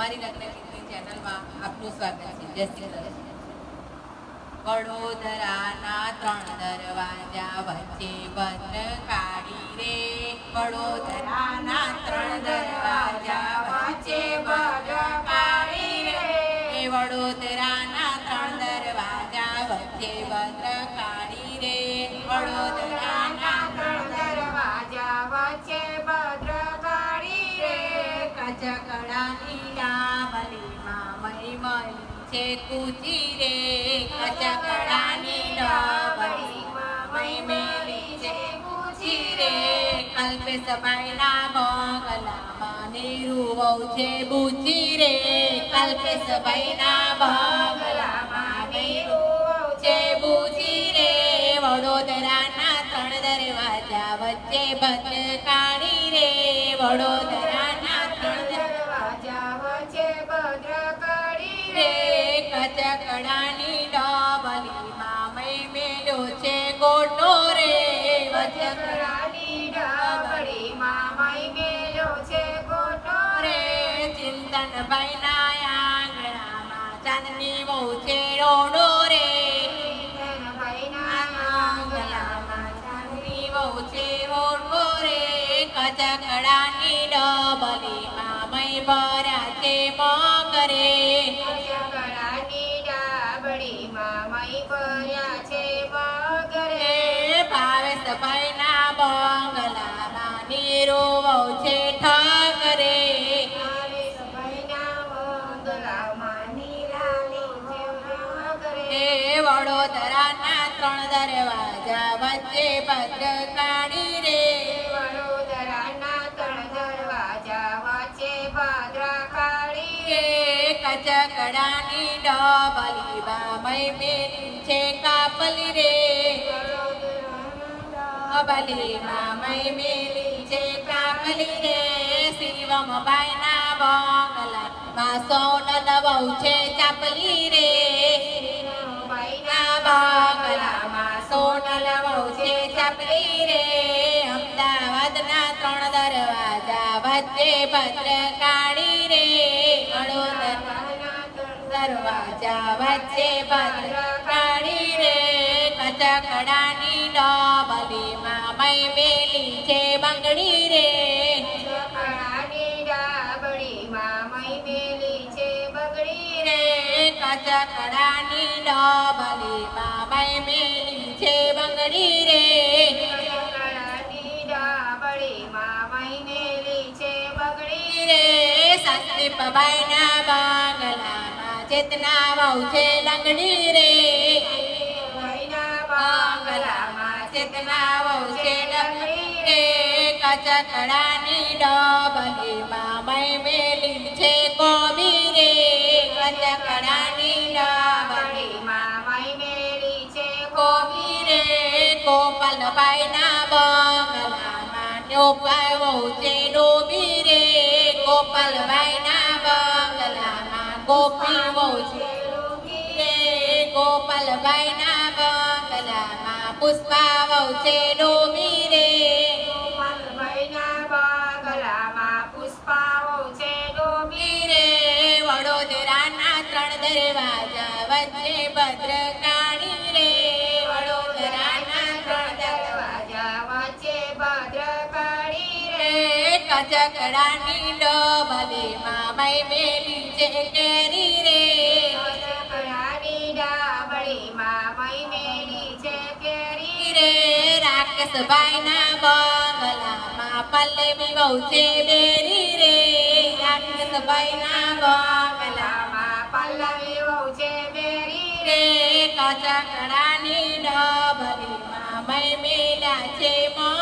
અમારી ગીતની ચેનલમાં આપનું સ્વાગત છે. જય શ્રી વડોદરાના ત્રણ દરવાજા વચ્ચે ભદ્રકાળી રે. વડોદરાના ત્રણ દરવાજા વચ્ચે ભદ્રકાળી રે. એ વડોદરાના ત્રણ દરવાજા વચ્ચે ભદ્રકાળી રે. વડોદરાના કચકડાની ડાબલીમાં મળી છે કૂચી રે કચકડાની ડાબલીમાં મળી મેલી છે કૂચી રે કલ્પે સભાઈના બંગલામાં નીરુ છે બુચી રે કલ્પે સભાઈના બંગલામાં નીરુ છે બુચી રે વડોદરાના ત્રણ દરવાજા વચ્ચે ભદ્રકાળી રે વડોદરાના મય મેલો છે ગોટો રે વચકડા ડાબડીમાં માઈ મેલો છે ગોટો રે. ચિંતન ભાઈના આંગણામાં ચાંદની બહુ છે રોડો રે. કચકડાની ડબલીમાં મય ભર્યા છે મગરે વચકડાની ડાબડીમાં માઈ ભર્યા છે ત્રણ દરવાજા વચ્ચે ભદ્રકાળી રે કચકડાની ડબલી બામય છે કાપલી રે અબલી મામય મેલી છે કાપલી રે, શિવમ બાયના બંગલા. માં સોનલ બહુ છે ચાપલી રે. ચાપલી રે અમદાવાદના ત્રણ દરવાજા વચ્ચે ભદ્રકાળી રે. દરવાજા વચ્ચે ભદ્રકાળી રે. કચકડાની ડબલીમાં મય મેલી છે બંગડી રે. કચકડાની ડબલીમાં મય મેલી છે બંગડી રે. ભાઈના બંગલામાં ચેતના છે લંગડી રે બંગલામાં ચેતના છે લંગડી રે કચકડાની ડબલીમાં મય મેલી છે કોબી રે કચકડાની ડબલી કોબી રે ગોપાલભાઈના બંગલામાં બહુ છે ડોબી રે ગોપાલભાઈના ગોપી બહુ છે રે. ગોપાલભાઈના બંગલામાં પુષ્પા બહુ છે ડોમી રે. વડોદરાના ત્રણ દરવાજા વચ્ચે ભદ્રકાળી રે. વડોદરાના ત્રણ દરવાજા વચ્ચે ભદ્રકાળી રે. કચકડાની ડબલીમાં મેલી છે કેરી રાકેશભાઈના બંગલામાં પલ્લવી બહુ છે બેરી રે. રાકેશભાઈના બંગલામાં માં પલ્લવી બહુ છે બેરી રે. કચકડાની ડબલીમાં મય મેલા છે મગરે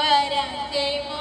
કચકડાની